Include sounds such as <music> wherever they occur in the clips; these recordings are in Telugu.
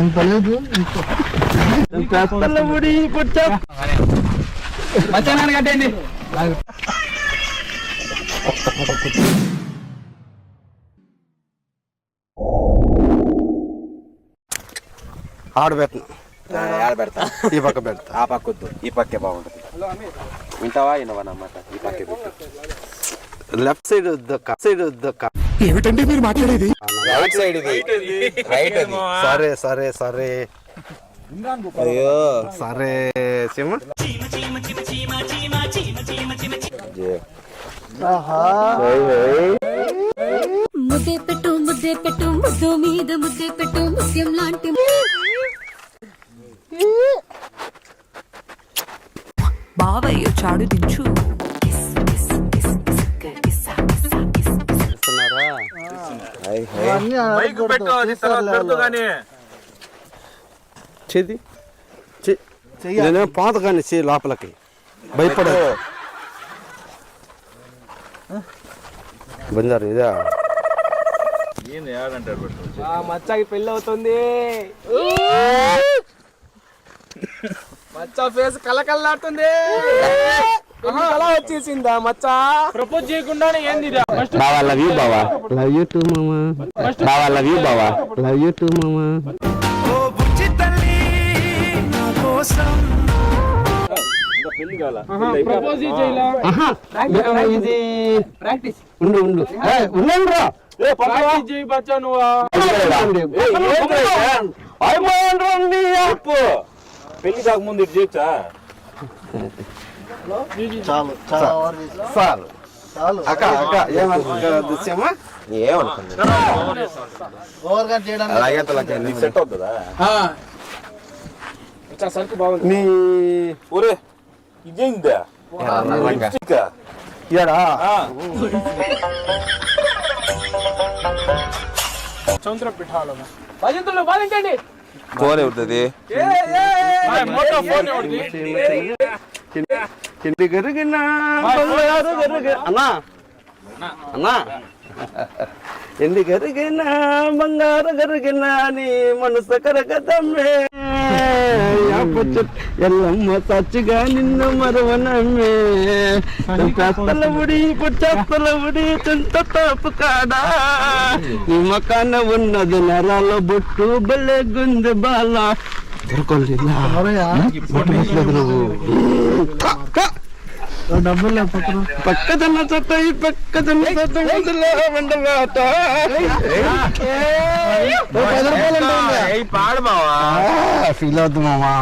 ఇంత లేదు ముడి పుట్టా మధ్యాహ్నాన్ని కట్టండి ఆడ పెట్టను ఆడ పెడతా ఈ పక్క పెడతా. ఆ పక్క వద్దు. ఈ పక్కే బాగుంటుంది. వింటావా? వినవన్నమాట ఈ పక్కే పెట్టు. లెఫ్ట్ సైడ్ దొక్క సైడ్ దొక్క రైట్ సైడ్ ఇది. రైట్ అది. సరే సరే సరే అయ్యో. సరే సింహ ముద్దే పెట్టు ముద్దే పెట్టు ముద్దు మీద ముద్దే పెట్టు ముత్యం లాంటి చేది నేనే పాత కానీ. చే లోపలికి. భయపడే బంజారు ఇదా? మచ్చకి పెళ్ళి అవుతుంది. మచ్చ ఫేస్ కలకల్లాడుతుంది <laughs> పెళ్ళి కళ వచ్చేసిందా మచ్చ? ప్రపోజ్ చేయకుండానే ఏంది బావా లవ్ యూ బావా. లవ్ యూ టూ మామా. బావా లవ్ యూ బావా. లవ్ యూ టూ మామా. ప్రపోజ్ చేయలా? ఇది ప్రాక్టీస్ ఉండు ఉండు. ఏయ్, ఉండండి రా. ప్రాక్టీస్ చేయి బచ్చా నువ్వు. పెళ్ళి కాకముందు ఇటు చేయొచ్చా చాలు చాలా అక్క సెట్ అవుతుందా సరుకు బాగుంది నీ ఒరే ఇదేందా లిప్స్టిక్ ఇయడా సంవత్సరం పిఠాలు భజంతులు బాధించండి ఫోన్ అవుతుంది మొత్తం ఫోన్ ఎవరిది? కింది గరిగిన బంగారు గరిగి అన్నా? అన్నా. ఎండి గరిగిన? బంగారు గరిగిన? నీ మనసు కరగదమ్మే ఎల్లమ్మ సచ్చిగా నిన్ను మరవనమ్మే. పెస్తల ఉడి పుట్టస్తల ఉడి చింత తాపు కాడా? నీ మకాన ఉన్నది నరాల బొట్టు బల్లే గుంది బాల. బొట్టు ముసలేదు నువ్వు. పక్కదన్న చట్ట ఈ పక్కదన్న చట్ట వదిలే వండబాట పాడు బావా ఫీల్ అవుతు మామా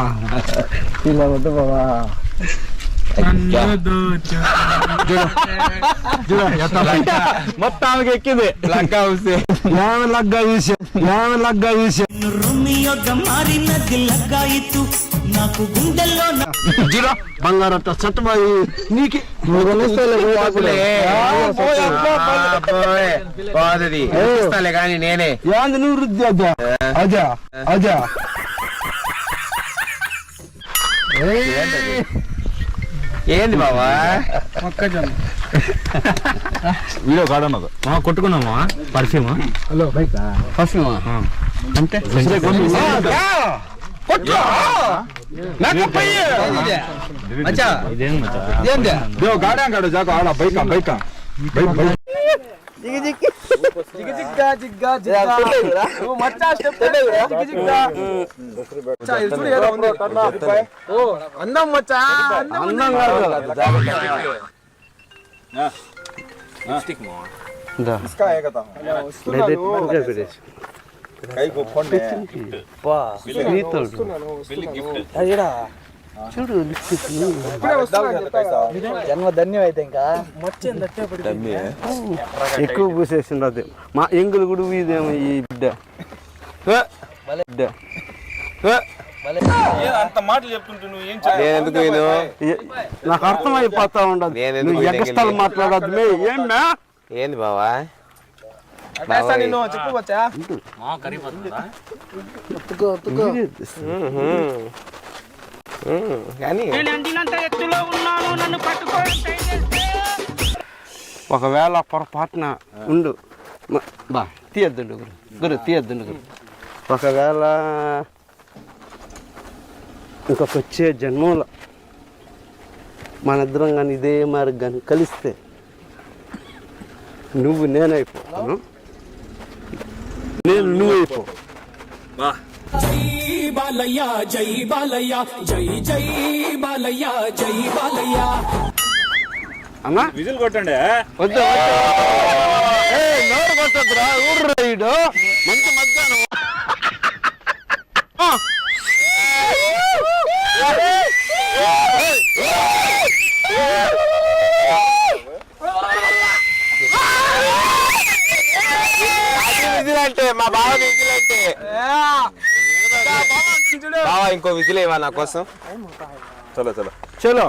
ఫీల్ అవుతు బాబా మొత్తం ఆమెకి ఎక్కింది లక్క హౌసే ఏమి లగ్గా విషయం ఏమి లగ్గా విషయం జీరో బంగారట చట్టబాయి నీకి నువ్వు పోదది కానీ నేనే నువ్వు వృద్ధి అజా అజా అజా ఏంది బావా? వీడియో కాడన్నది కొట్టుకున్నామా పర్ఫ్యూమా హలో బైక్. పర్ఫ్యూమా అంటే? గాడాడు జాకు ఆడ బైక్ బైక్. జిగ్గా జిగ్గా జిగ్గా. నువ్వు మచ్చా స్టెప్ జిగ్గా జిగ్గా. మచ్చా, ఇది చూడు ఏదో ఉంది. ఓ అందం మచ్చా అందం. అందం కాదు దా. డైరెక్ట్గా పెట్టేసి. బా, స్నేహితుడు. చూడు లిప్స్టిక్ ఇప్పుడే వస్తున్నా అని చెప్పాగా. జన్మ ధన్యం అయితే ఇంకా మచ్చ ఏంది అట్టే పడింది. ఎక్కువ పూసేసింది అది. మా ఎంగులు కూడా ఇదేమో ఈ బిడ్డ. నాకు అర్థమైపోతా ఉండదు. నువ్వు వెళ్ళి? మాట్లాడద్దు ఏంది బావా? అట్టేస్తా కానీ ఒకవేళ పొరపాటున ఉండు. బా తీయద్దండి గురు. గురు తీయద్దండి గురు. ఒకవేళ ఇంకొక వచ్చే జన్మలో మన ఇద్దరం కానీ ఇదే మరి కానీ కలిస్తే నువ్వు నేనైపోతాను. నేను నువ్వు అయిపో బాలయ్య జై బాలయ్య జై జై బాలయ్య జై బాలయ్య. అమ్మా. విజిల్ కొట్టండి వద్దు నోరు కొట్టద్దురా ఊర్రా ఈడు మంచి మధ్యాహ్నం. ఆ. విజిల్ అంటే మా బావ విజిల్ అంటే. బావ ఇంకో విజిల్ ఇవ్వ నా కోసం. చలో చలో. చలో.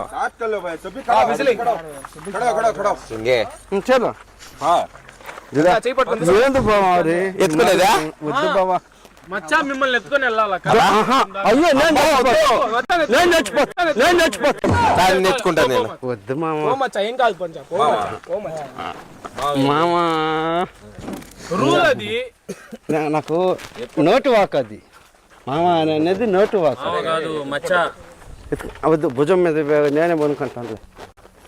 చలో చేయి పట్టుకుంది ఏంది బావా అది? ఎత్తుకోలేదా? వద్దు బావా. మచ్చా మిమ్మల్ని ఎత్తుకొని నేను వద్దు మామ ఏం కాదు మామ రూల్ అది. నాకు నోటు వాక్ అది. మామ అని అనేది నోటు వాక్ కాదు మచ్చా. వద్దు భుజం మీద నేనే పనుకుంటాను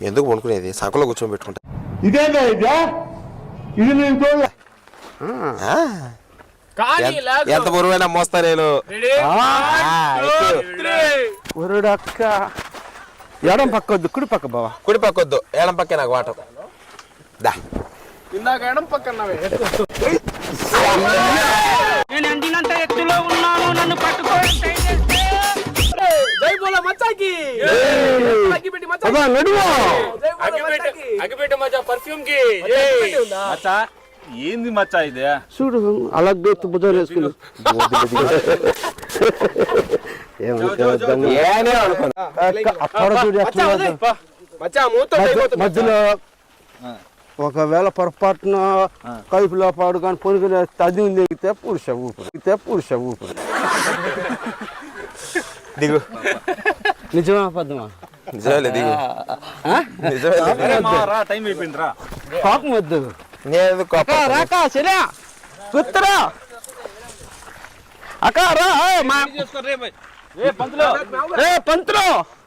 ఎందుకు వండుకునేది సంకలో కూర్చోబెట్టుకుంటా ఆ, కానీ ఎంత- లేదు. ఎంత బరువైనా మోస్తా నేను. రెడీ? ఆ, ఎక్కు. ఒరుడు అక్క ఎడం పక్క వద్దు కుడి పక్క బావా. కుడి పక్కొద్దు ఏడం పక్కే నాకు వాటం. దా. ఇందాక ఎడం పక్కన జై బోలా మచ్చాకి. అగ్గిపెట్టి మచ్చాకి అబ్బా నడువా జై బోలా మచ్చాకి. అగ్గిపెట్టే మచ్చా పర్ఫ్యూమ్కి అగ్గిపెట్టి ఉందా? మచ్చా ఏంది మచ్చా ఇది? చూడు వేసుకుని. మూతో మధ్య- అయిపోతుంది. మధ్యలో ఒకవేళ పొరపాటున కడుపులో పాడు కానీ పొనుకుని అది ఉంది ఎగితే పురుష ఊపిరి ఎగితే పురుష ఊపిరి. దిగు. నిజమా పద్మా? నిజమేలే దిగు. పాపం వద్దు. నేను రాకా సరే కుత్తరా అక్క రా ఏ, మా ఏ పంతులు. ఏ పంతులు.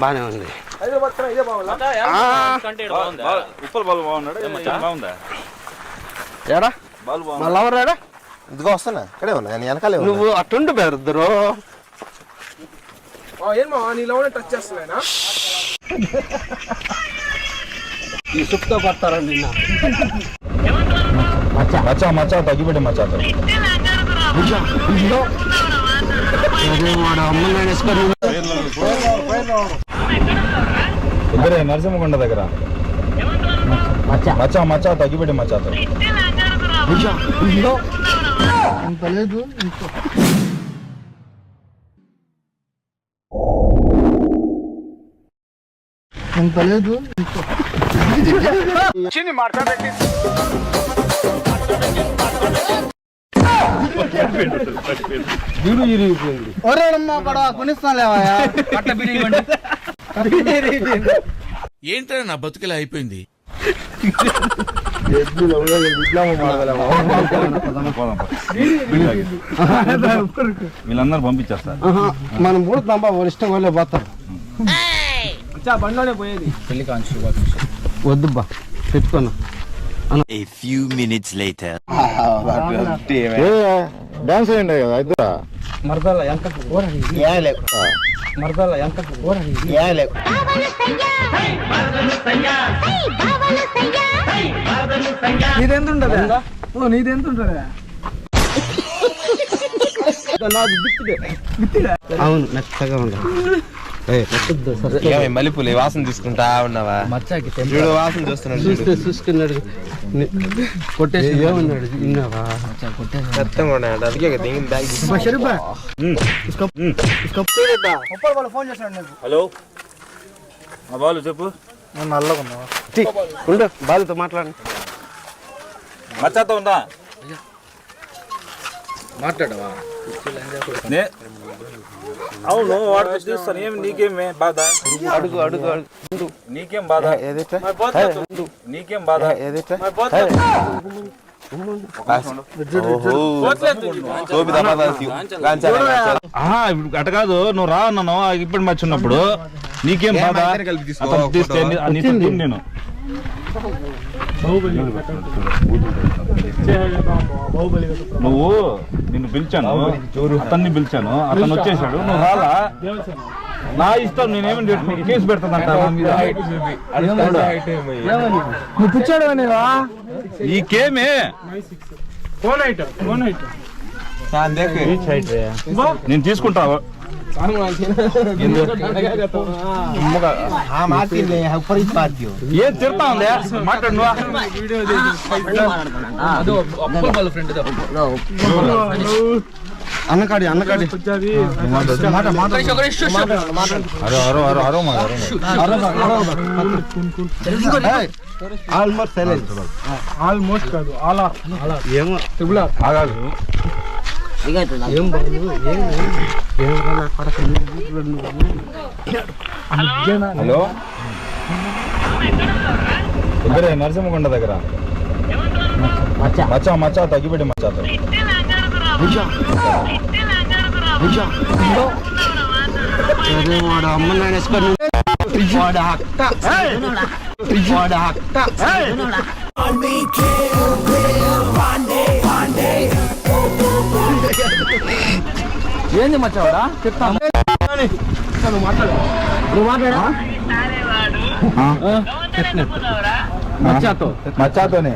బానే ఉంది. ఏడా? మళ్ళా ఎవరాడా ఇదిగో వస్తున్నా ఇక్కడే ఉన్నా నేను వెనకాలే నువ్వు అట్టుండి చేస్తున్నాయినా? ఈ సుప్తో పడతారా నిన్న? మచ్చా మచ్చా తగ్గిపెట్టి మచ్చా ఇద్దరే నరసింహకొండ దగ్గర. మచ్చా. మచ్చా తగ్గిపెట్టి మచ్చా ఇంత లేదు ఇంత. ఒరేడమ్మా ఏంట్రా నా బతుకులా అయిపోయింది? వీళ్ళందరూ పంపించేస్తారు. మనం పుడుతాం బా వాడు ఇష్టం వాళ్ళే పోతారు. బండిలోనే పోయేది. వద్దు బా పెట్టుకున్నా. A few minutes later. Dance అయ్యండి కదా ఇద్దరు మరదల ఎంత మరదల ఎంత నీదెంత ఉంటది ఓ నీదెంత ఉంటది అవును మెత్తగా ఉండదు ఏమై మల్లెపూలు వాసన తీసుకుంటా ఉన్నావా? మచ్చాకి చూడు వాసన చూస్తున్నాడు చూస్తే చూసుకున్నాడు. కొట్టేసి ఏమన్నాడు విన్నావా మొత్తం కూడా అందుకే కదా బ్యాగ్ ఫోన్ హలో? బాలు చెప్పు. నేను నల్లగా ఉన్నావా? ఉండు బాలుతో మాట్లాడండి మచ్చాతో ఉందా? మాట్లాడవా? నే అవును వాడు చూస్తాను ఏమి నీకేమే బాధ? అడుగు అడుగు అడుగు. నీకేం బాధ. నీకేం బాధ? ఇప్పుడు అట కాదు. నువ్వు రా అన్నాను. ఇప్పుడు మర్చి ఉన్నప్పుడు. నీకేం బాధ? మా నువ్వు నిన్ను పిలిచాను. అతన్ని పిలిచాను. అతను వచ్చేసాడు. నువ్వు రాలా? నా ఇష్టం నేనేమని చెప్పి. కేసు పెడతానంట నా మీద. నువ్వు పిచ్చాడు అనేవా నీకేమే నేను తీసుకుంటా. ఏం తిడతా ఉందే మాట్లాడు అన్నకాడి అన్నకాడి అరో అరో ఆల్మోస్ట్ సైలెంట్ ఆల్మోస్ట్ కాదు అలా ఏమో ఆగాదు హలో? ఇద్దరే నరసింహకొండ దగ్గర. మచ్చా మచ్చా తగ్గిపెట్టి వాడు అమ్మ వాడు అక్క. వాడు అక్క. ఏంది మచ్చావాడా? చెప్తా నువ్వు మాట్లాడు. నువ్వు మాట్లాడా మచ్చాతో. మచ్చాతోనే.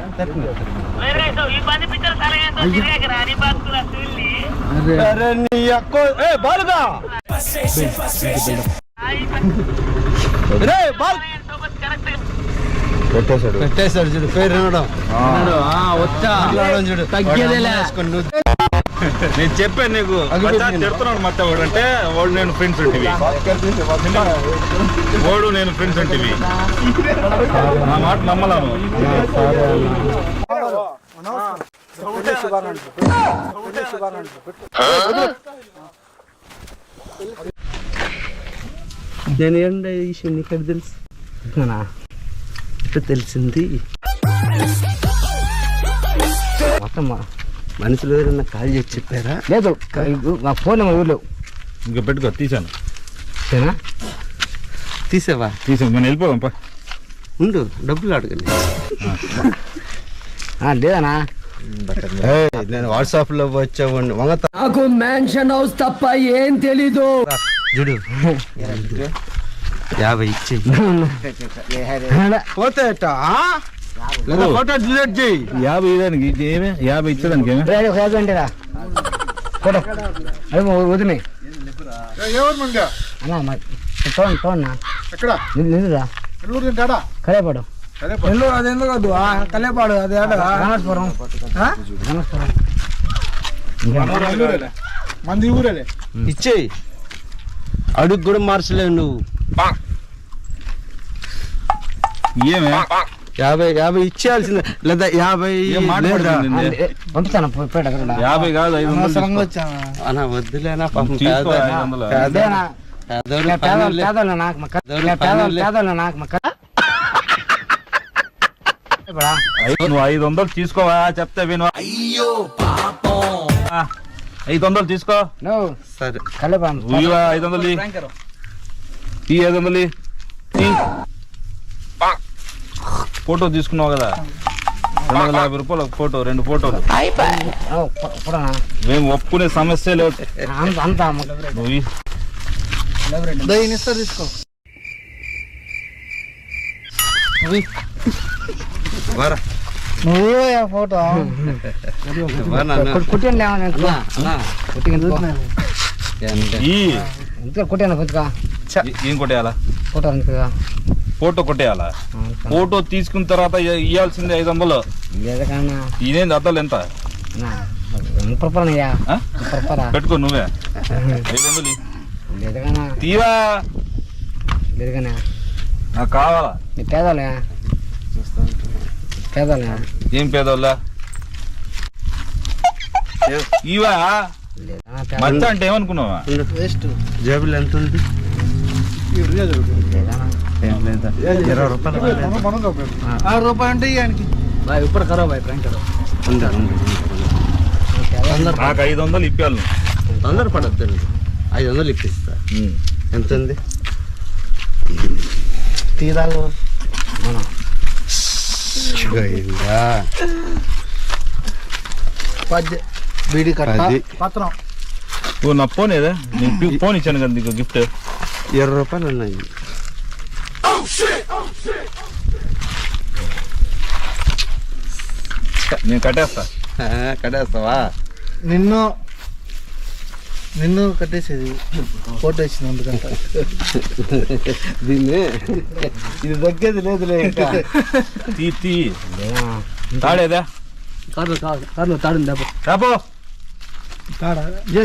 అరే. నీ అక్క ఏ బాలుగా రే బాల్. పెట్టేశాడు. పెట్టేశాడు చూడు పేరు వినడం. వచ్చా. తగ్గేదేలే. నేను చెప్పాను నీకు. తిడుతున్నాడు మచ్చా వాడు అంటే వాడు నేను ఫ్రెండ్స్ ఉంటివి. వాడు నేను ఫ్రెండ్స్ ఉంటివి. నా మాట నమ్మలాను నేను ఏంట ఈ విషయం నీకు తెలుసు? ఎట్లా తెలిసింది. మొత్తం మనుషులు ఎవరైనా కాల్ చేసి చెప్పారా? లేదు నా ఫోన్ నెంబర్ ఊర్లో ఇంకా పెట్టుకో తీసాను. సరేనా? తీసావా? తీసాను నేను వెళ్ళిపోదాం పా. ఉండు డబ్బులు అడగండి. లేదనా నేను వాట్సాప్లో వచ్చావండి వంగత నాకు మ్యాన్షన్ హౌస్ తప్ప ఏం తెలీదు. చూడు. యాభై ఇచ్చి <laughs> పోతే ఫోటో డిలీట్ చేయి. యాభై ఏమే? యాభై ఇచ్చేదానికి ఏమే ఒక యాభై అంటేరా ఫోటో. అదే వదిలే. అన్నా మరి చూడండి చూడన్నా ఎక్కడ? నిందురా నెల్లూరు తింటాడా కరేపాడు. నెల్లూరు అది ఎందుకు వద్దు? ఆ, కల్లేపాడు అది ఆడ? రామేశ్వరం. రామేశ్వరం. నెల్లూరేలే. మంది ఊరేలే. ఇచ్చేయి. అడుగు కూడా మార్చలేవు నువ్వు. ఏమే? యాభై యాభై ఇచ్చేయాల్సిందే. లేదా యాభై యాభై కాదు ఐదు వందలు వద్దులేనా పాపం పేదోళ్ళు. నాకు మక్క పేదోళ్ళు నాకు మక్క నువ్వు ఐదు వందలు తీసుకోవా చెప్తే విను. అయ్యో ఐదు వందలు తీసుకో. సరే. ఐదు వందలు. ఈ ఐదు వందలు. ఫోటో తీసుకున్నావు కదా? రెండు వందల యాభై రూపాయలు ఒక ఫోటో రెండు ఫోటోలు. మేము ఒప్పుకునే సమస్య లేదు. తీసుకో నువ్వు ఫోటో కుట్టాను ఏ- కొట్టేయాలా? ఫోటో ఫోటో కొట్టేయాలా? ఫోటో తీసుకున్న తర్వాత ఇ- ఇయ్యాల్సిందే ఐదు వందలు. ఇదేంది అద్దాలు ఎంత? పెట్టుకో నువ్వే. <laughs> ఐదు వందలు కన్నా నాకు కావాలా? నీ పేదలే పేదలే ఏం పేదోళ్ళ? ఇవా? మచ్చ అంటే ఏమనుకున్నావా? జేబులు ఎంత ఉంది? ఇరవై రూపాయలు ఆరు రూపాయలు అంటే బాయ్ ఇప్పుడు. నాకు ఐదు వందలు ఇప్పాలి తొందర పడద్దండి ఐదు వందలు ఇప్పిస్తా ఎంత ఉంది తీరాలు బీడి కట్ట పది. పత్రం ఓ నా ఫోన్ ఏదా నేను ఫోన్ ఇచ్చాను కదా నీకు గిఫ్ట్ ఇరవై రూపాయలు ఉన్నాయి నేను కట్టేస్తా ఆ, కడేస్తావా నిన్ను నిన్ను కట్టేసేది ఫోటో ఇచ్చినందుకంట దీన్ని ఇది తగ్గేది లేదులే ఇంకా తీ తీ తాడేదా కార్లు కార్లు తాడు దెబ్బ రాపో కాడా ఏ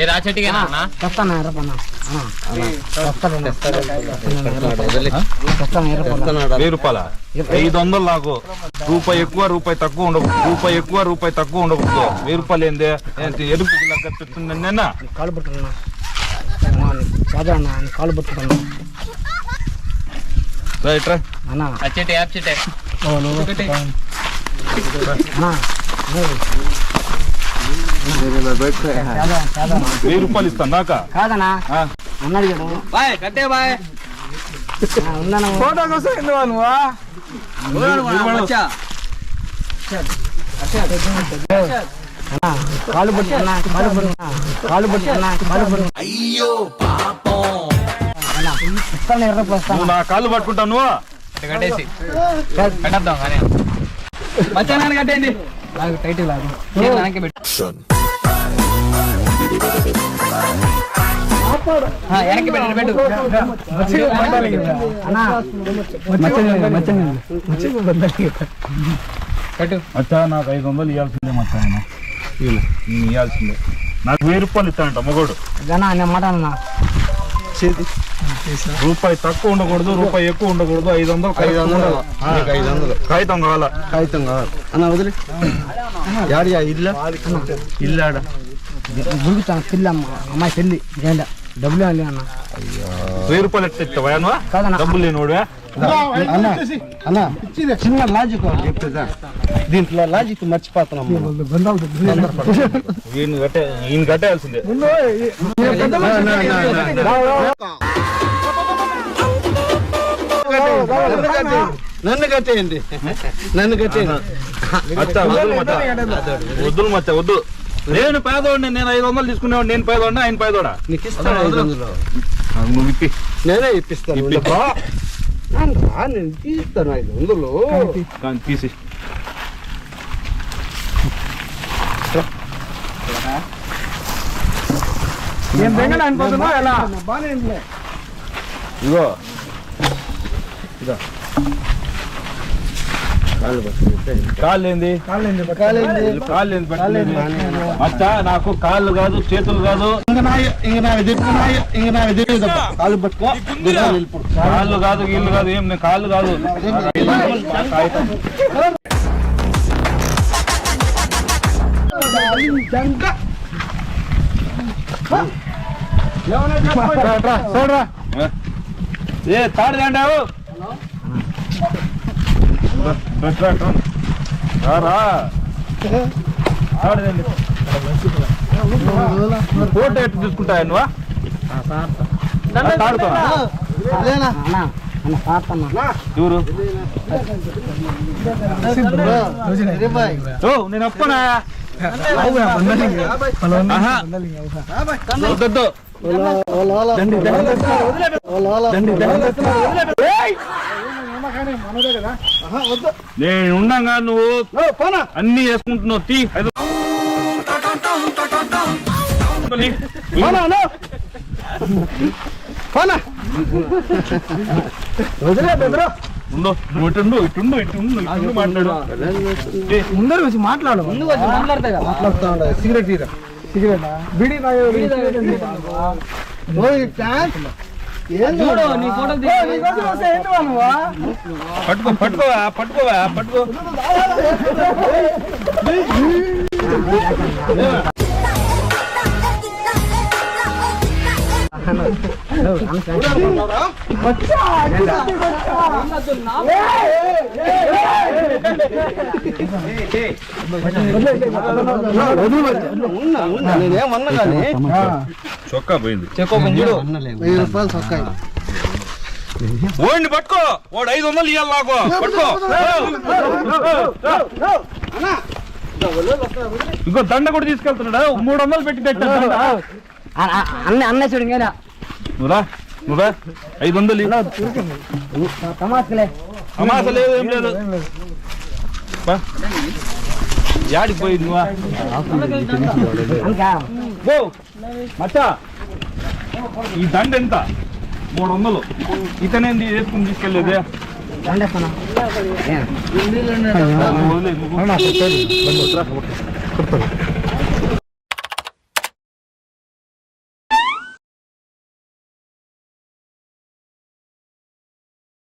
పదహైదు వందల ఒక ఐదు ఎర్రపన్నా వదిలే. వస్తాను ఎర్రపన్నా పెడుతున్నాడు. వెయ్యి రూపాయల? ఐదు వందలు నాకు రూపాయి ఎక్కువ రూపాయి తక్కువ ఉండకూడదు రూపాయి ఎక్కువ రూపాయి తక్కువ ఉండకూడదు వెయ్యి రూపాయలు ఏంది? ఎరుపు లెక్క నిన్న కాలు పట్టుకున్నా. కాదు అన్న ఆయన కాలు పట్టుకున్నా. రైట్ రా. అన్నా. అన్నా కాదా కాదా వెయ్యి రూపాయలు ఇస్తాను నాక? కాదనా? ఆ. అన్న అడిగాడు బాయ్ కట్టే బాయ్. ఫోటో కోసం అన్నా కాలు పట్టుకున్నా కాలు పట్టుకున్నా కాలు పట్టుకున్నా కాలు పట్టుకున్నా అయ్యో పాపం. అన్నా ఇస్తాను ఎర్రపు వస్తాను నువ్వు నా కాళ్ళు పట్టుకుంటావు నువ్వు? లాగు టైట్ లాగు. వెనక్కి పెట్టు ఆ, వెనక్కి పెట్టు పెట్టు. పెట్టు. నాకు ఐదు వందలు ఇవ్వాల్సిందే ఆయన నేను ఇవ్వాల్సిందే నాకు వెయ్యి రూపాయలు ఇస్తానంట మగోడు. నేను మాట అన్నా రూపాయి తక్కువ ఉండకూడదు రూపాయి ఎక్కువ ఉండకూడదు ఐదు వందలు ఐదు వందలు ఆ, నీకు ఐదు వందలు కాగితం కావాలా కాగితం కావాలి అన్న వదిలే యాడియా ఇల్లు ఇల్లు ఆడ గురుగుతాను పిల్ల అమ్మ అమ్మాయి పెళ్ళి జెండా డబ్బులు ఇవ్వాలి అన్న వెయ్యి రూపాయలు ఎట్లా ఇస్తావా నువ్వు కాదన్నా. డబ్బులు లేనివాడువా అన్న చిన్న లాజిక్ చెప్తుందా దీంట్లో లాజిక్ మర్చిపోతున్నాం. ఈయన కట్టే ఈయన కట్టేయాల్సిందే నన్ను కట్టేయండి. నన్ను కట్టేయండి. వద్దులు మచ్చ వద్దు నేను పేదవాడిని నేను ఐదు వందలు తీసుకునేవాడు నేను పేదవాడిని ఆయన పేదవాడా నీకు ఇస్తాను ఐదు వందలు? నువ్వు ఇప్పి. నేనే ఇప్పిస్తాను. ఇప్పి. రా. నేను తీస్తాను ఐదు వందలు. కానీ తీసి. ఎలా? ఇగో. కాళ్ళు ఏంది కాళ్ళు ఏంది మచ్చ నాకు కాళ్ళు కాదు చేతులు కాదు. కాలు పట్టుకో. కాళ్ళు కాదు గీళ్ళు కాదు ఏం నేను కాళ్ళు కాదు. ఏ తాడు తండావు రా తాడు తండి ఫోటో ఎట్టు తీసుకుంటాయా నువ్వా? నేను అప్పనా. వద్దొద్దు. నేను ఉండగా నువ్వు అన్ని వేసుకుంటున్నావు తీ ఐదు ఉండు, నువ్వు ఇటుండు ఇటుండు ఇటుండు ఇటుండు మాట్లాడు. ఏ, ముందర వచ్చి మాట్లాడు. ముందు వచ్చి మాట్లాడతా సిగరెట్ తీరా. సిగరెట్? బిడి పట్టుకో పట్టుకోవా పట్టుకోవా పట్టుకో నేనేమన్నా కానీ చొక్కా పోయింది వెయ్యి రూపాయలు చొక్కా ఓడిని పట్టుకో వాడు ఐదు వందలు ఇవ్వాలి నాకు పట్టుకో ఇంకో దండ కూడా తీసుకెళ్తున్నాడు? మూడు వందలు పెట్టి పెట్టాడు అన్న అన్న చూడు నువ్వురా? నువ్వురా ఐదు వందలు అమాస లేదు ఏం లేదు. యాడికి పోయి నువ్వా? ఓ మచ్చా. ఈ దండ ఎంత? మూడు వందలు. ఇతనేంది వేసుకుని తీసుకెళ్ళేది. వదిలేదు.